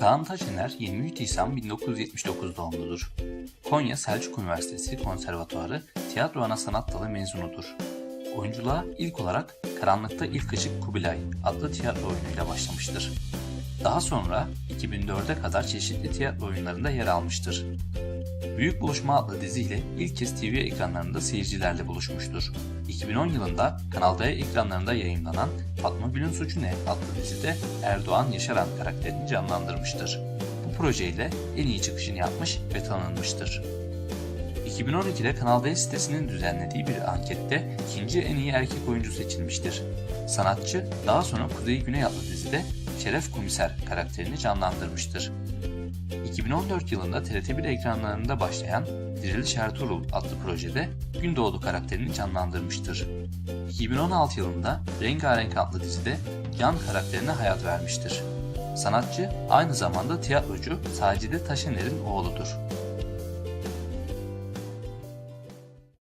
Kaan Taşener 23 Nisan 1979 doğumludur. Konya Selçuk Üniversitesi Konservatuarı Tiyatro Ana Sanat Dalı mezunudur. Oyunculuğa ilk olarak Karanlıkta İlk Işık Kubilay adlı tiyatro oyunuyla başlamıştır. Daha sonra 2004'e kadar çeşitli tiyatro oyunlarında yer almıştır. Büyük Buluşma adlı diziyle ilk kez TV ekranlarında seyircilerle buluşmuştur. 2010 yılında Kanal D ekranlarında yayınlanan Fatma Gül'ün Suçu Ne adlı dizide Erdoğan Yaşaran karakterini canlandırmıştır. Bu projeyle en iyi çıkışını yapmış ve tanınmıştır. 2012'de Kanal D sitesinin düzenlediği bir ankette ikinci en iyi erkek oyuncu seçilmiştir. Sanatçı daha sonra Kuzey Güney adlı dizide Şeref Komiser karakterini canlandırmıştır. 2014 yılında TRT1 ekranlarında başlayan Diriliş Ertuğrul adlı projede Gündoğdu karakterini canlandırmıştır. 2016 yılında Rengarenk adlı dizide Yan karakterine hayat vermiştir. Sanatçı aynı zamanda tiyatrocu Sacide Taşener'in oğludur.